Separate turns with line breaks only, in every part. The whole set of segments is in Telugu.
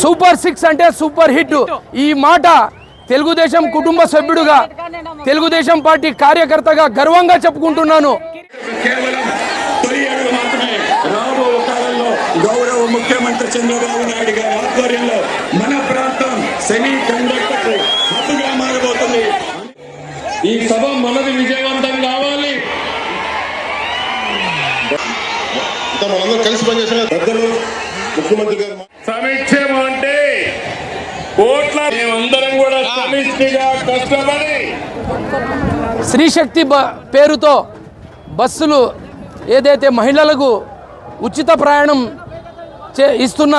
సూపర్ సిక్స్ అంటే సూపర్ హిట్. ఈ మాట తెలుగుదేశం కుటుంబ సభ్యుడుగా తెలుగుదేశం పార్టీ కార్యకర్తగా గర్వంగా చెప్పుకుంటున్నాను.
కేవలం తొలి అడుగు మాత్రమే రాబో కాలంలో గౌరవ ముఖ్యమంత్రి చంద్రబాబు నాయుడు గారి ఆధ్వర్యంలో మన ప్రాంతం సెమీ కండక్టర్ హబ్బుగా మారబోతుంది
ఈ సభ మనది విజయవంతం కావాలి.
మనందరం కలిసి పనిచేసిన పెద్దలు ముఖ్యమంత్రి గారు
సమీక్షేమం అంటే కోట్ల మేమందరం కూడా సమిష్టిగా కష్టపడి
స్త్రీశక్తి బ పేరుతో బస్సులు ఏదైతే మహిళలకు ఉచిత ప్రయాణం చే ఇస్తున్న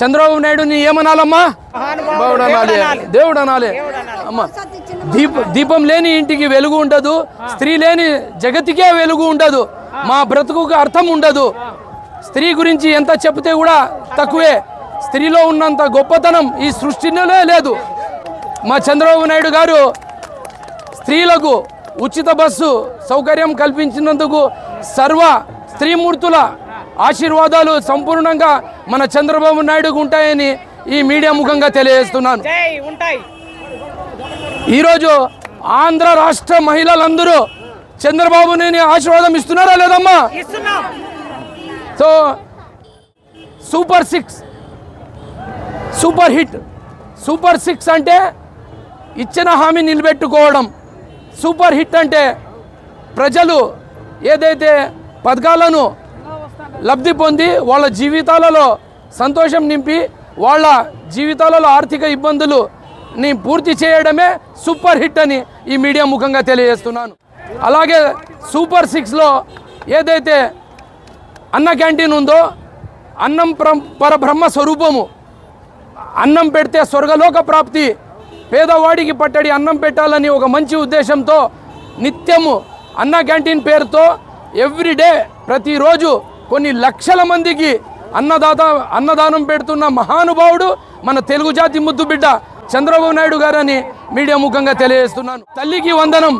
చంద్రబాబు నాయుడుని ఏమనాలమ్మా? దేవుడు అనాలి దేవుడు అనాలి అమ్మా దీప దీపం లేని ఇంటికి వెలుగు ఉండదు స్త్రీ లేని జగతికే వెలుగు ఉండదు. మా బ్రతుకుకు అర్థం ఉండదు. స్త్రీ గురించి ఎంత చెప్తే కూడా తక్కువే. స్త్రీలో ఉన్నంత గొప్పతనం ఈ సృష్టిలోనే లేదు. మా చంద్రబాబు నాయుడు గారు స్త్రీలకు ఉచిత బస్సు సౌకర్యం కల్పించినందుకు సర్వ స్త్రీమూర్తుల ఆశీర్వాదాలు సంపూర్ణంగా మన చంద్రబాబు నాయుడుకు ఉంటాయని ఈ మీడియా ముఖంగా తెలియజేస్తున్నాను. ఈరోజు ఆంధ్ర రాష్ట్ర మహిళలందరూ చంద్రబాబుని ఆశీర్వాదం ఇస్తున్నారా లేదమ్మా? So super six super hit super six అంటే ఇచ్చిన హామీ నిలబెట్టుకోవడం. సూపర్ హిట్ అంటే ప్రజలు ఏదైతే పథకాలను లబ్ధి పొంది వాళ్ళ జీవితాలలో సంతోషం నింపి వాళ్ళ జీవితాలలో ఆర్థిక ఇబ్బందులుని పూర్తి చేయడమే సూపర్ హిట్ అని ఈ మీడియా ముఖంగా తెలియజేస్తున్నాను. అలాగే సూపర్ సిక్స్లో ఏదైతే అన్న క్యాంటీన్ ఉందో అన్నం పరబ్రహ్మ స్వరూపము. అన్నం పెడితే స్వర్గలోక ప్రాప్తి. పేదవాడికి పట్టడి అన్నం పెట్టాలని ఒక మంచి ఉద్దేశంతో నిత్యము అన్న క్యాంటీన్ పేరుతో ఎవ్రీడే ప్రతిరోజు కొన్ని లక్షల మందికి అన్నదాత అన్నదానం పెడుతున్న మహానుభావుడు మన తెలుగు జాతి ముద్దు బిడ్డ చంద్రబాబు నాయుడు గారని మీడియా ముఖంగా తెలియజేస్తున్నాను. తల్లికి వందనం.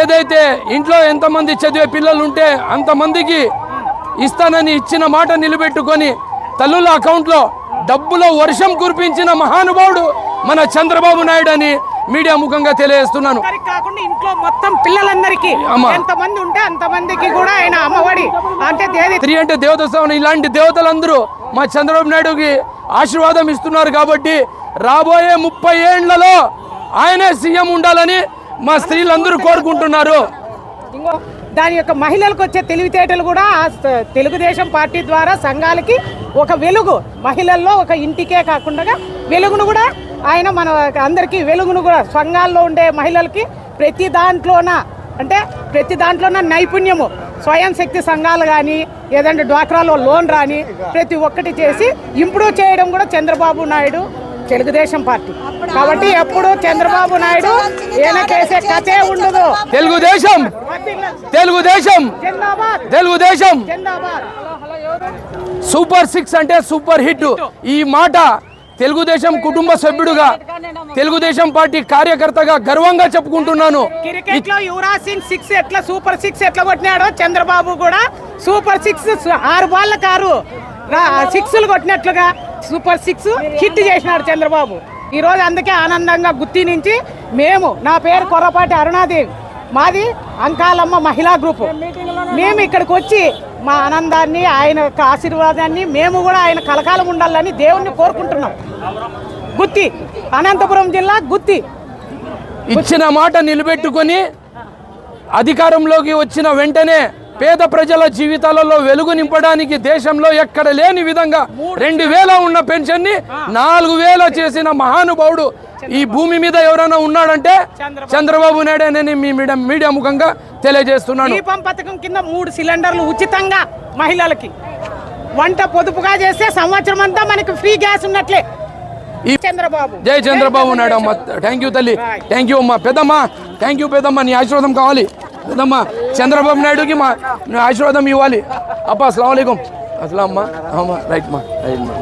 ఏదైతే ఇంట్లో ఎంతమంది చదివే పిల్లలు ఉంటే అంతమందికి ఇస్తానని ఇచ్చిన మాట నిలబెట్టుకొని తల్లుల అకౌంట్లో డబ్బుల వర్షం కురిపించిన మహానుభావుడు మన చంద్రబాబు నాయుడు అని మీడియా ముఖంగా తెలియజేస్తున్నాను
కాకుండా ఇంట్లో మొత్తం పిల్లలందరికీ
అమ్మ.
ఎంత మంది ఉంటే అంత మందికి కూడా ఆయన అమ్మఒడి అంటే
స్త్రీ అంటే దేవత ఇలాంటి దేవతలందరూ మా చంద్రబాబు నాయుడుకి ఆశీర్వాదం ఇస్తున్నారు కాబట్టి రాబోయే ముప్పై ఏండ్లలో ఆయనే సీఎం ఉండాలని మా స్త్రీలందరూ కోరుకుంటున్నారు
ఇంకో దాని యొక్క మహిళలకు వచ్చే తెలివితేటలు కూడా ఆ తెలుగుదేశం పార్టీ ద్వారా సంఘాలకి ఒక వెలుగు మహిళల్లో ఒక ఇంటికే కాకుండా వెలుగును కూడా ఆయన మన అందరికీ వెలుగును కూడా సంఘాల్లో ఉండే మహిళలకి ప్రతి దాంట్లోన అంటే ప్రతి దాంట్లోన నైపుణ్యము. స్వయం శక్తి సంఘాలు కానీ ఏదంటే డ్వాక్రాలో లోన్ రాని ప్రతి ఒక్కటి చేసి ఇంప్రూవ్ చేయడం కూడా చంద్రబాబు నాయుడు తెలుగుదేశం పార్టీ. కాబట్టి ఎప్పుడు చంద్రబాబు నాయుడు ఈయన చేసే కథే ఉండదు.
తెలుగుదేశం! తెలుగుదేశం! తెలుగుదేశం! సూపర్ సిక్స్ అంటే సూపర్ హిట్. ఈ మాట తెలుగుదేశం కుటుంబ సభ్యుడుగా తెలుగుదేశం పార్టీ కార్యకర్తగా గర్వంగా చెప్పుకుంటున్నాను.
క్రికెట్లో యువరాజ్ సింగ్ సిక్స్ ఎట్లా సూపర్ సిక్స్ ఎట్లా కొట్టినాడో చంద్రబాబు కూడా సూపర్ సిక్స్ ఆరు బాళ్ళ కారు సిక్స్లు కొట్టినట్లుగా సూపర్ సిక్స్ హిట్ చేసినాడు చంద్రబాబు. ఈ రోజు అందుకే ఆనందంగా గుత్తి నుంచి మేము నా పేరు కొర్రపాటి అరుణాదేవి. మాది అంకాలమ్మ మహిళా గ్రూప్. మేము ఇక్కడికి వచ్చి మా ఆనందాన్ని ఆయన యొక్క ఆశీర్వాదాన్ని మేము కూడా ఆయన కలకాలం ఉండాలని దేవుణ్ణి కోరుకుంటున్నాం. గుత్తి అనంతపురం జిల్లా గుత్తి.
ఇచ్చిన మాట నిలబెట్టుకొని అధికారంలోకి వచ్చిన వెంటనే పేద ప్రజల జీవితాలలో వెలుగు నింపడానికి దేశంలో ఎక్కడ లేని విధంగా రెండు వేల ఉన్న పెన్షన్ని నాలుగు వేల చేసిన మహానుభావుడు ఈ భూమి మీద ఎవరైనా ఉన్నాడంటే చంద్రబాబు. నాయుడు అని మీ మీడియా మీడియా ముఖంగా తెలియజేస్తున్నాను.
దీపం పథకం కింద మూడు సిలిండర్లు ఉచితంగా మహిళలకి. వంట పొదుపుగా చేస్తే సంవత్సరం అంతా మనకి ఫ్రీ గ్యాస్ ఉన్నట్లే.
ఈ
చంద్రబాబు.
జై చంద్రబాబు నాయుడు అమ్మ. థ్యాంక్ యూ తల్లి. థ్యాంక్ యూ అమ్మా. పెద్దమ్మ. థ్యాంక్ యూ పెద్దమ్మ. నీ ఆశీర్వాదం కావాలి. పెద్దమ్మ చంద్రబాబు నాయుడుకి మా ఆశీర్వాదం ఇవ్వాలి. అప్ప అస్సలం అస్సలం అమ్మా అమ్మా రైట్ మా. రైట్ మా.